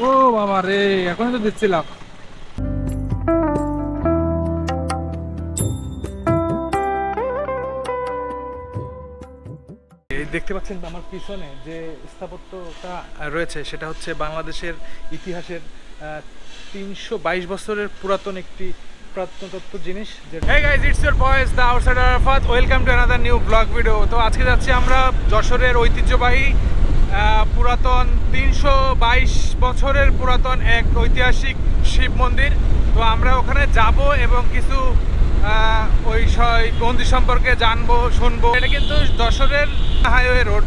ও বাবা রে এখনই তো দিচ্ছিলাম দেখতে পাচ্ছেন আমার পিছনে যে স্থাপত্যটা রয়েছে সেটা হচ্ছে বাংলাদেশের ইতিহাসের তিনশো বাইশ বছরের পুরাতন একটি প্রত্নতত্ত্ব জিনিস Hey guys, it's your boys, the outsider Arafat. Welcome to another new vlog video. তো আজকে যাচ্ছি আমরা যশোরের ঐতিহ্যবাহী পুরাতন তিনশো বাইশ বছরের পুরাতন এক ঐতিহাসিক শিব মন্দির। তো আমরা ওখানে যাব এবং কিছু ওই মন্দির সম্পর্কে জানব, শুনব। এটা কিন্তু যশোরের হাইওয়ে রোড।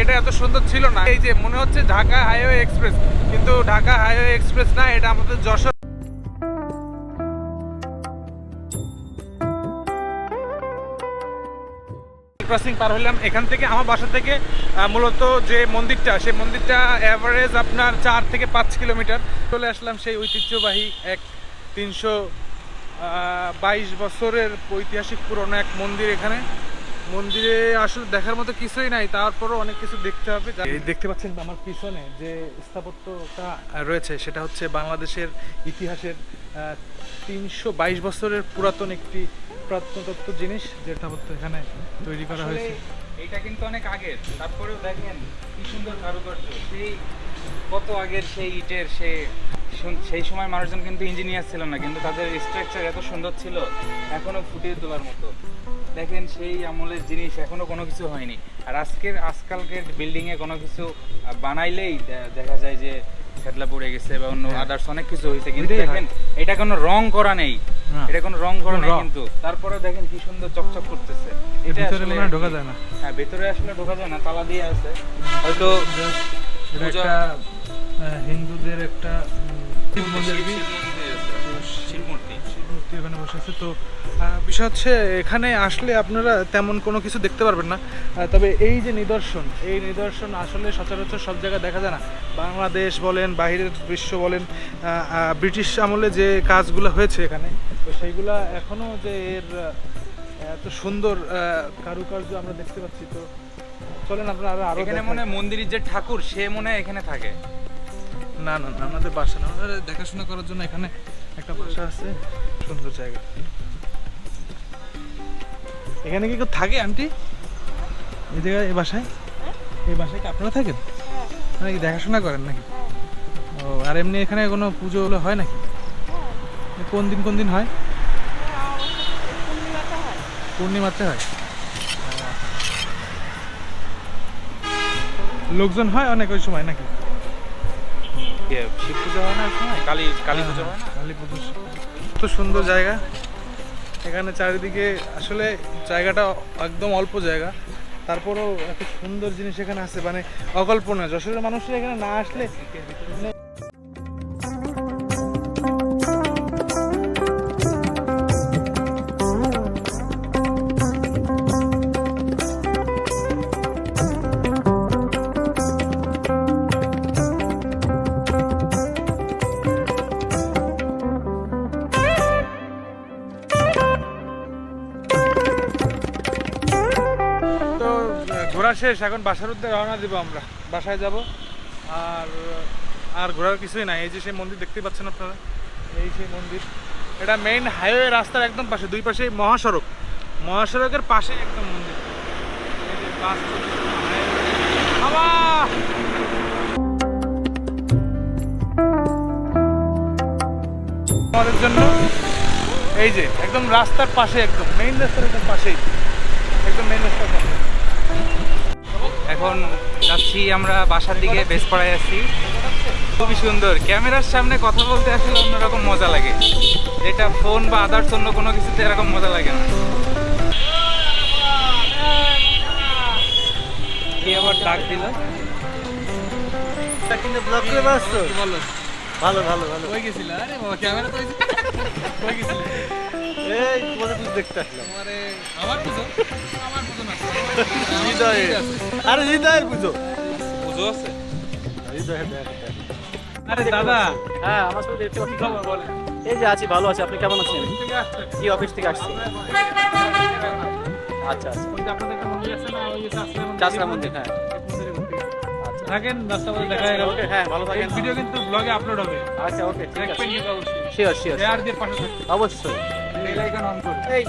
এটা এত সুন্দর ছিল না। এই যে মনে হচ্ছে ঢাকা হাইওয়ে এক্সপ্রেস, কিন্তু ঢাকা হাইওয়ে এক্সপ্রেস না, এটা আমাদের যশোর ক্রসিং পার হলাম এখান থেকে আমার বাসা থেকে মূলত যে মন্দিরটা, সেই মন্দিরটা অ্যাভারেজ আপনার চার থেকে পাঁচ কিলোমিটার। চলে আসলাম সেই ঐতিহ্যবাহী এক তিনশো বাইশ বছরের ঐতিহাসিক পুরনো এক মন্দির এখানে। মন্দিরে আসলে দেখার মতো কিছুই নাই, তারপরও অনেক কিছু দেখতে হবে। দেখতে পাচ্ছেন আমার পিছনে যে স্থাপত্যটা রয়েছে, সেটা হচ্ছে বাংলাদেশের ইতিহাসের তিনশো বাইশ বছরের পুরাতন একটি প্রত্নতত্ত্ব জিনিস যে স্থাপত্য এখানে তৈরি করা হয়েছে। এটা কিন্তু অনেক আগের। তারপরেও দেখেন কি সুন্দর কারুকার্য। সেই কত আগের সেই ইটের সে সেই সময় মানুষজন কিন্তু ইঞ্জিনিয়ার ছিল না কিন্তু তাদের স্ট্রাকচার এত সুন্দর ছিল এখনও ফুটিয়ে তোলার মতো। দেখেন সেই আমলের জিনিস এখনও কোনো কিছু হয়নি। আর আজকের আজকালকের বিল্ডিংয়ে কোনো কিছু বানাইলেই দেখা যায় যে ফেটলা পড়ে গেছে বা অন্য হ্যাঁ। আদার্স অনেক কিছু হয়েছে কিন্তু দেখেন এটা কোনো রং করা নেই। এটা কোনো রং করা নেই কিন্তু তারপরে দেখেন কি সুন্দর চকচক করতেছে। এটা আসলে ঢোকা যায় না। হ্যাঁ ভেতরে আসলে ঢোকা যায় না তালা দিয়ে আছে। হয়তো একটা হিন্দুদের একটা মন্দির। এখানে বসে আছে তো বিষয় হচ্ছে এখানে আসলে আপনারা তেমন কোনো কিছু দেখতে পারবেন না। তবে এই যে নিদর্শন এই নিদর্শন আসলে সচরাচর সব জায়গায় দেখা যায় না। বাংলাদেশ বলেন বাইরের বিশ্ব বলেন ব্রিটিশ আমলে যে কাজগুলো হয়েছে এখানে তো সেইগুলা এখনও যে এর এত সুন্দর কারুকার্য আমরা দেখতে পাচ্ছি। তো চলেন আপনারা আরও এখানে মনে হয় মন্দিরের যে ঠাকুর সে মনে হয় এখানে থাকে। না না না আমাদের বাসা না আমাদের দেখাশোনা করার জন্য এখানে একটা বাসা আছে। সুন্দর জায়গা। এখানে কি কেউ থাকে আন্টি? এই জায়গায় এই বাসায়? এই বাসায় কি আপনারা থাকেন? মানে কি দেখাশোনা করেন নাকি? ও আর এমনি এখানে কোনো পুজো হলে হয় নাকি? কোন দিন কোন দিন হয়? পূর্ণিমাতে হয়। লোকজন হয় অনেক ওই সময় নাকি? ইয়ে, শিব পুজো হয় না সময়? কালী কালী পুজো হয় না? কালী পুজো। কত সুন্দর জায়গা। এখানে চারিদিকে আসলে জায়গাটা একদম অল্প জায়গা। তারপরও এত সুন্দর জিনিস এখানে আছে মানে অকল্পনা যশোরের মানুষরা এখানে না আসলে শেষ, এখন বাসার উদ্দেশ্যে রওনা দিব আমরা। বাসায় যাব। আর আর ঘোরার কিছুই নাই। এই যে সেই মন্দির দেখতে পাচ্ছেন আপনারা? এই সেই মন্দির। এটা মেইন হাইওয়ে রাস্তার একদম পাশে, দুই পাশে মহাসড়ক। মহাসড়কের পাশে একদম মন্দির। আমাদের জন্য এই যে, একদম রাস্তার পাশে, একদম মেইন রাস্তার একদম পাশেই। একদম মেইন রাস্তার পাশে। এখন যাচ্ছি আমরা বাসার দিকে বেশ পড়ায় আছি। খুবই সুন্দর। ক্যামেরার সামনে কথা বলতে আসলে অন্যরকম মজা লাগে। যেটা ফোন বা আদার্স অন্য কোনো কিছুতে এরকম মজা লাগে না। আবার ডাক দিল? কিন্তু ব্লক করে আসছো বলো? ভালো ভালো ভালো। কই গেছিল? আরে বাবা ক্যামেরা তো কই গেছিল? এই তোমাদের পুজো দেখতে আসলাম। আমারে আমার পুজো? আমার পুজো না হৃদয়ে। আরে পুজো। পুজো আছে? হৃদয়ে দেখ। আরে দাদা। হ্যাঁ আমার সাথে দেখতে পাচ্ছি খবর বলেন? এই যে আছি ভালো আছি। আপনি কেমন আছেন? কি অফিস থেকে আসছি আচ্ছা আচ্ছা। আপনাদের একটা মন্দির আছে না ওই যে চাষরা মন্দির হ্যাঁ। থাকেন রাস্তা পথে দেখা হয়ে গেল। ওকে হ্যাঁ ভালো থাকেন। ভিডিও কিন্তু ব্লগে আপলোড হবে। আচ্ছা ওকে শিওর শিওর শেয়ার দিয়ে পাশে অবশ্যই। বেল আইকন অন করুন। এই